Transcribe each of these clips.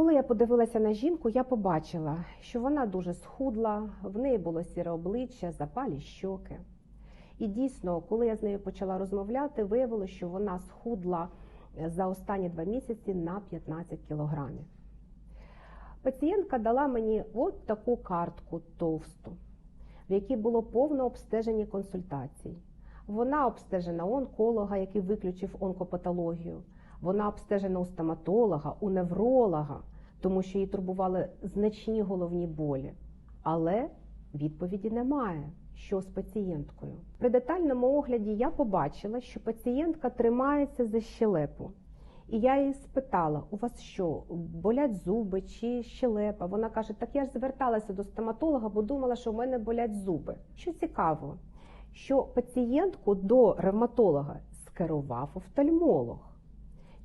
Коли я подивилася на жінку, я побачила, що вона дуже схудла, в неї було сіре обличчя, запалі щоки. І дійсно, коли я з нею почала розмовляти, виявилося, що вона схудла е, за останні два місяці на 15 кілограмів. Пацієнтка дала мені от таку картку товсту, в якій було повне обстеження консультацій. Вона обстежена онколога, який виключив онкопатологію. Вона обстежена у стоматолога, у невролога, тому що її турбували значні головні болі. Але відповіді немає. Що з пацієнткою? При детальному огляді я побачила, що пацієнтка тримається за щелепу. І я її спитала: у вас що, болять зуби чи щелепа? Вона каже: Так я ж зверталася до стоматолога, бо думала, що в мене болять зуби. Що цікаво, що пацієнтку до ревматолога скерував офтальмолог.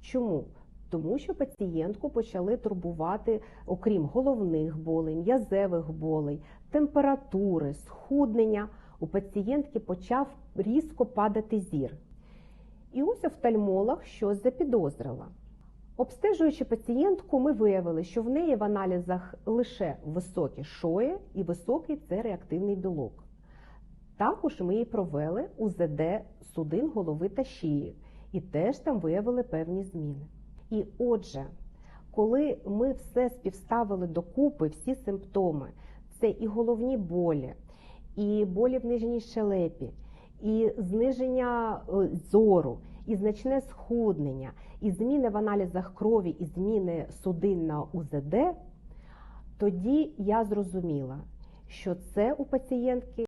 Чому? Тому що пацієнтку почали турбувати, окрім головних болей, м'язевих болей, температури, схуднення. У пацієнтки почав різко падати зір. І ось офтальмолог щось запідозрила. Обстежуючи пацієнтку, ми виявили, що в неї в аналізах лише високі шої і високий це реактивний білок. Також ми їй провели УЗД судин голови та шиї, і теж там виявили певні зміни. І отже, коли ми все співставили докупи, всі симптоми, це і головні болі, і болі в нижній щелепі, і зниження е, зору, і значне схуднення, і зміни в аналізах крові, і зміни судин на УЗД, тоді я зрозуміла, що це у пацієнтки